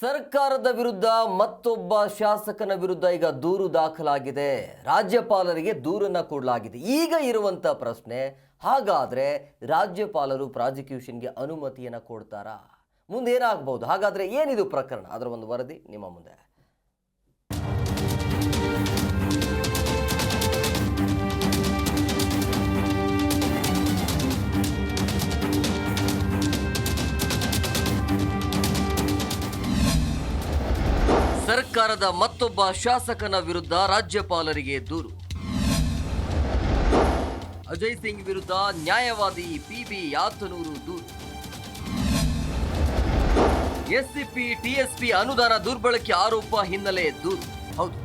ಸರ್ಕಾರದ ವಿರುದ್ಧ ಮತ್ತೊಬ್ಬ ಶಾಸಕನ ವಿರುದ್ಧ ಈಗ ದೂರು ದಾಖಲಾಗಿದೆ. ರಾಜ್ಯಪಾಲರಿಗೆ ದೂರನ್ನ ಕೊಡಲಾಗಿದೆ. ಈಗ ಇರುವಂತ ಪ್ರಶ್ನೆ, ಹಾಗಾದ್ರೆ ರಾಜ್ಯಪಾಲರು ಪ್ರಾಸಿಕ್ಯೂಷನ್ಗೆ ಅನುಮತಿಯನ್ನ ಕೊಡ್ತಾರಾ? ಮುಂದೆ ಏನಾಗಬಹುದು ಹಾಗಾದ್ರೆ ಏನಿದು ಪ್ರಕರಣ? ಅದರ ಒಂದು ವರದಿ ನಿಮ್ಮ ಮುಂದೆ. ಸರ್ಕಾರದ ಮತ್ತೊಬ್ಬ ಶಾಸಕನ ವಿರುದ್ಧ ರಾಜ್ಯಪಾಲರಿಗೆ ದೂರು. ಅಜಯ್ ಸಿಂಗ್ ವಿರುದ್ಧ ನ್ಯಾಯವಾದಿ ಪಿಬಿ ಯಾತನೂರು ದೂರು. ಎಸ್ಸಿಪಿ, ಟಿಎಸ್ಪಿ ಅನುದಾನ ದುರ್ಬಳಕೆ ಆರೋಪ ಹಿನ್ನೆಲೆ ದೂರು. ಹೌದು,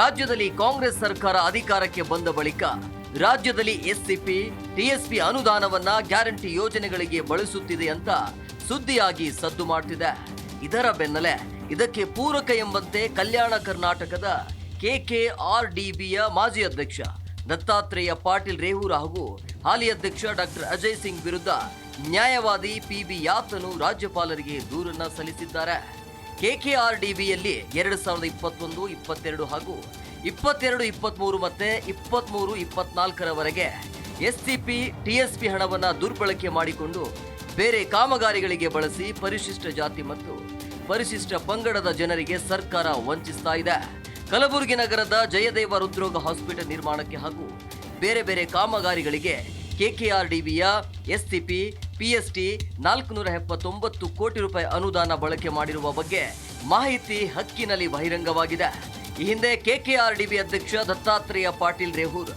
ರಾಜ್ಯದಲ್ಲಿ ಕಾಂಗ್ರೆಸ್ ಸರ್ಕಾರ ಅಧಿಕಾರಕ್ಕೆ ಬಂದ ಬಳಿಕ ರಾಜ್ಯದಲ್ಲಿ ಎಸ್ಸಿಪಿ, ಟಿಎಸ್ಪಿ ಅನುದಾನವನ್ನ ಗ್ಯಾರಂಟಿ ಯೋಜನೆಗಳಿಗೆ ಬಳಸುತ್ತಿದೆ ಅಂತ ಸುದ್ದಿಯಾಗಿ ಸದ್ದು ಮಾಡ್ತಿದೆ. ಇದರ ಬೆನ್ನಲ್ಲೇ ಇದಕ್ಕೆ ಪೂರಕ ಎಂಬಂತೆ ಕಲ್ಯಾಣ ಕರ್ನಾಟಕದ ಕೆಕೆಆರ್ಡಿಬಿಯ ಮಾಜಿ ಅಧ್ಯಕ್ಷ ದತ್ತಾತ್ರೇಯ ಪಾಟೀಲ್ ರೇವೂರ ಹಾಗೂ ಹಾಲಿ ಅಧ್ಯಕ್ಷ ಡಾಕ್ಟರ್ ಅಜಯ್ ಸಿಂಗ್ ವಿರುದ್ಧ ನ್ಯಾಯವಾದಿ ಪಿಬಿ ಯಾತನು ರಾಜ್ಯಪಾಲರಿಗೆ ದೂರನ್ನ ಸಲ್ಲಿಸಿದ್ದಾರೆ. ಕೆಕೆಆರ್ಡಿಬಿಯಲ್ಲಿ ಎರಡು ಸಾವಿರದ ಇಪ್ಪತ್ತೊಂದು, ಇಪ್ಪತ್ತೆರಡು ಹಾಗೂ ಇಪ್ಪತ್ತೆರಡು ಇಪ್ಪತ್ತ್ಮೂರು ಮತ್ತೆ ಇಪ್ಪತ್ತ್ಮೂರು ಇಪ್ಪತ್ನಾಲ್ಕರವರೆಗೆ ಎಸ್ಸಿಪಿ, ಟಿಎಸ್ಪಿ ಹಣವನ್ನು ದುರ್ಬಳಕೆ ಮಾಡಿಕೊಂಡು ಬೇರೆ ಕಾಮಗಾರಿಗಳಿಗೆ ಬಳಸಿ ಪರಿಶಿಷ್ಟ ಜಾತಿ ಮತ್ತು ಪರಿಶಿಷ್ಟ ಪಂಗಡದ ಜನರಿಗೆ ಸರ್ಕಾರ ವಂಚಿಸ್ತಾ ಇದೆ. ಕಲಬುರಗಿ ನಗರದ ಜಯದೇವ ಹೃದ್ರೋಗ ಹಾಸ್ಪಿಟಲ್ ನಿರ್ಮಾಣಕ್ಕೆ ಹಾಗೂ ಬೇರೆ ಬೇರೆ ಕಾಮಗಾರಿಗಳಿಗೆ ಕೆಕೆಆರ್ಡಿಬಿಯ ಎಸ್ಸಿಪಿ, ಪಿಎಸ್ಟಿ ನಾಲ್ಕುನೂರ ಎಪ್ಪತ್ತೊಂಬತ್ತು ಕೋಟಿ ರೂಪಾಯಿ ಅನುದಾನ ಬಳಕೆ ಮಾಡಿರುವ ಬಗ್ಗೆ ಮಾಹಿತಿ ಹಕ್ಕಿನಲ್ಲಿ ಬಹಿರಂಗವಾಗಿದೆ. ಈ ಹಿಂದೆ ಕೆಕೆಆರ್ಡಿಬಿ ಅಧ್ಯಕ್ಷ ದತ್ತಾತ್ರೇಯ ಪಾಟೀಲ್ ರೇಹೂರ್,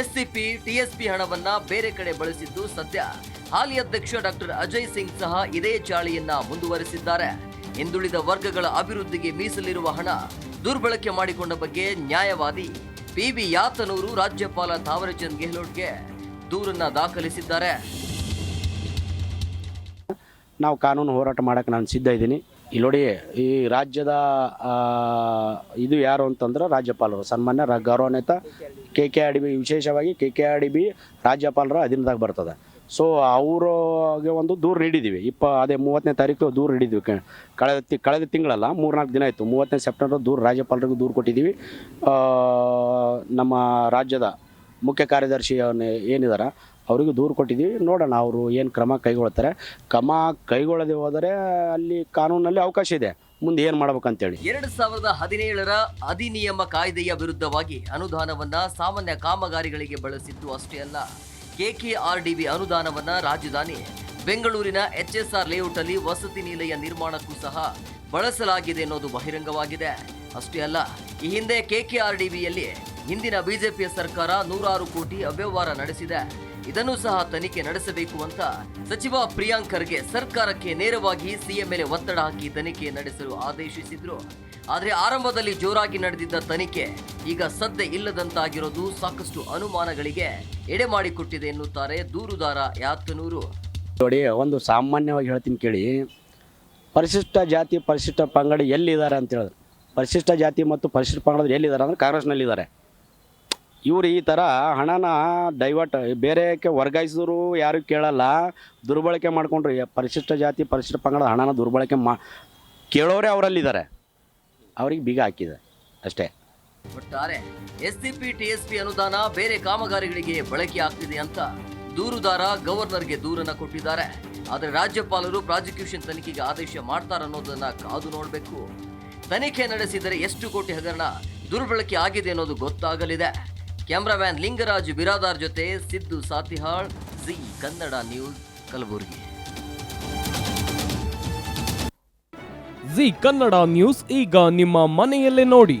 ಎಸ್ಸಿಪಿ, ಟಿಎಸ್ಪಿ ಹಣವನ್ನ ಬೇರೆ ಕಡೆ ಬಳಸಿದ್ದು ಸದ್ಯ ಹಾಲಿ ಅಧ್ಯಕ್ಷ ಡಾಕ್ಟರ್ ಅಜಯ್ ಸಿಂಗ್ ಸಹ ಇದೇ ಚಾಳಿಯನ್ನ ಮುಂದುವರೆಸಿದ್ದಾರೆ. ಹಿಂದುಳಿದ ವರ್ಗಗಳ ಅಭಿವೃದ್ಧಿಗೆ ಮೀಸಲಿರುವ ಹಣ ದುರ್ಬಳಕೆ ಮಾಡಿಕೊಂಡ ಬಗ್ಗೆ ನ್ಯಾಯವಾದಿ ಪಿಬಿ ಯಾತನೂರು ರಾಜ್ಯಪಾಲ ಥಾವರಚಂದ್ ಗೆಹ್ಲೋಟ್ಗೆ ದೂರನ್ನ ದಾಖಲಿಸಿದ್ದಾರೆ. ನಾವು ಕಾನೂನು ಹೋರಾಟ ಮಾಡಕ್ಕೆ ನಾನು ಸಿದ್ಧ ಇದ್ದೀನಿ. ಇಲ್ಲಿ ಈ ರಾಜ್ಯದ ಇದು ಯಾರು ಅಂತಂದ್ರೆ ರಾಜ್ಯಪಾಲರು. ಸನ್ಮಾನ್ಯ ಗೌರವಾನ್ವಿತ K K R D B, ವಿಶೇಷವಾಗಿ K K R D B ರಾಜ್ಯಪಾಲರ ಅಧೀನದಾಗ ಬರ್ತದೆ. ಸೊ ಅವ್ರಿಗೆ ಒಂದು ದೂರು ನೀಡಿದ್ದೀವಿ ಇಪ್ಪ, ಅದೇ ಮೂವತ್ತನೇ ತಾರೀಕು ದೂರು ನೀಡಿದ್ವಿ. ಕಳೆದ ತಿ, ಕಳೆದ ತಿಂಗಳಲ್ಲ, ಮೂರ್ನಾಲ್ಕು ದಿನ ಆಯಿತು. ಮೂವತ್ತನೇ ಸೆಪ್ಟೆಂಬರ್ ದೂರು ರಾಜ್ಯಪಾಲರಿಗೂ ದೂರು ಕೊಟ್ಟಿದ್ದೀವಿ ನಮ್ಮ ರಾಜ್ಯದ ಮುಖ್ಯ ಕಾರ್ಯದರ್ಶಿ ಏನಿದ್ದಾರೆ ಅವರಿಗೂ ದೂರು ಕೊಟ್ಟಿದ್ದೀವಿ ನೋಡೋಣ ಅವರು ಏನು ಕ್ರಮ ಕೈಗೊಳ್ತಾರೆ. ಕ್ರಮ ಕೈಗೊಳ್ಳದೆ ಹೋದರೆ ಅಲ್ಲಿ ಕಾನೂನಲ್ಲಿ ಅವಕಾಶ ಇದೆ. ಮುಂದೆ ಏನು ಮಾಡ್ಬೇಕಂತೇಳಿ. ಎರಡು ಸಾವಿರದ ಹದಿನೇಳರ ಅಧಿನಿಯಮ ಕಾಯ್ದೆಯ ವಿರುದ್ಧವಾಗಿ ಅನುದಾನವನ್ನು ಸಾಮಾನ್ಯ ಕಾಮಗಾರಿಗಳಿಗೆ ಬಳಸಿದ್ದು ಅಷ್ಟೇ ಅಲ್ಲ. ಕೆಕೆಆರ್ಡಿಬಿ ಅನುದಾನವನ್ನ ರಾಜಧಾನಿ ಬೆಂಗಳೂರಿನ ಎಚ್ಎಸ್ಆರ್ ಲೇಔಟ್ ಅಲ್ಲಿ ವಸತಿ ನಿಲಯ ನಿರ್ಮಾಣಕ್ಕೂ ಸಹ ಬಳಸಲಾಗಿದೆ ಅನ್ನೋದು ಬಹಿರಂಗವಾಗಿದೆ. ಅಷ್ಟೇ ಅಲ್ಲ, ಈ ಹಿಂದೆ ಕೆಕೆಆರ್ಡಿಬಿಯಲ್ಲಿ ಹಿಂದಿನ ಬಿಜೆಪಿಯ ಸರ್ಕಾರ ನೂರಾರು ಕೋಟಿ ಅವ್ಯವಹಾರ ನಡೆಸಿದೆ. ಇದನ್ನು ಸಹ ತನಿಖೆ ನಡೆಸಬೇಕು ಅಂತ ಸಚಿವ ಪ್ರಿಯಾಂಕ್ ಖರ್ಗೆ ಸರ್ಕಾರಕ್ಕೆ ನೇರವಾಗಿ ಸಿಎಂ ಮೇಲೆ ಒತ್ತಡ ಹಾಕಿ ತನಿಖೆ ನಡೆಸಲು ಆದೇಶಿಸಿದ್ರು. ಆದರೆ ಆರಂಭದಲ್ಲಿ ಜೋರಾಗಿ ನಡೆದಿದ್ದ ತನಿಖೆ ಈಗ ಸದ್ದೆ ಇಲ್ಲದಂತಾಗಿರೋದು ಸಾಕಷ್ಟು ಅನುಮಾನಗಳಿಗೆ ಎಡೆ ಮಾಡಿಕೊಟ್ಟಿದೆ ಎನ್ನುತ್ತಾರೆ ದೂರುದಾರ ಯಾತನೂರು. ನೋಡಿ, ಒಂದು ಸಾಮಾನ್ಯವಾಗಿ ಹೇಳ್ತೀನಿ ಕೇಳಿ. ಪರಿಶಿಷ್ಟ ಜಾತಿ, ಪರಿಶಿಷ್ಟ ಪಂಗಡ ಎಲ್ಲಿದ್ದಾರೆ ಅಂತ ಹೇಳಿದ್ರು. ಪರಿಶಿಷ್ಟ ಜಾತಿ ಮತ್ತು ಪರಿಶಿಷ್ಟ ಪಂಗಡ ಎಲ್ಲಿದ್ದಾರೆ ಅಂದರೆ ಕಾಂಗ್ರೆಸ್ನಲ್ಲಿದ್ದಾರೆ. ಇವರು ಈ ಥರ ಹಣನ ಡೈವರ್ಟ್ ಬೇರೆಕ್ಕೆ ವರ್ಗಾಯಿಸಿದ್ರು ಯಾರು ಕೇಳಲ್ಲ. ದುರ್ಬಳಕೆ ಮಾಡಿಕೊಂಡ್ರು. ಪರಿಶಿಷ್ಟ ಜಾತಿ, ಪರಿಶಿಷ್ಟ ಪಂಗಡ ಹಣನ ದುರ್ಬಳಕೆ ಮಾ ಕೇಳೋರೇ ಅವರಲ್ಲಿದ್ದಾರೆ. ಅವ್ರಿಗೆ ಬೀಗ ಹಾಕಿದೆ ಅಷ್ಟೇ. ಒಟ್ಟಾರೆ ಎಸ್ಸಿಪಿ, ಟಿಎಸ್ಪಿ ಅನುದಾನ ಬೇರೆ ಕಾಮಗಾರಿಗಳಿಗೆ ಬಳಕೆ ಆಗ್ತಿದೆ ಅಂತ ದೂರುದಾರ ಗವರ್ನರ್ಗೆ ದೂರನ್ನ ಕೊಟ್ಟಿದ್ದಾರೆ. ಆದರೆ ರಾಜ್ಯಪಾಲರು ಪ್ರಾಸಿಕ್ಯೂಷನ್ ತನಿಖೆಗೆ ಆದೇಶ ಮಾಡ್ತಾರನ್ನೋದನ್ನ ಕಾದು ನೋಡಬೇಕು. ತನಿಖೆ ನಡೆಸಿದರೆ ಎಷ್ಟು ಕೋಟಿ ಹಗರಣ ದುರ್ಬಳಕೆ ಆಗಿದೆ ಅನ್ನೋದು ಗೊತ್ತಾಗಲಿದೆ. ಕ್ಯಾಮ್ರಾಮ್ಯಾನ್ ಲಿಂಗರಾಜ್ ಬಿರಾದಾರ್ ಜೊತೆ Siddu Satihal, Zee Kannada news Kalaburagi. Zee Kannada news ಈಗ ನಿಮ್ಮ ಮನೆಯಲ್ಲೇ ನೋಡಿ.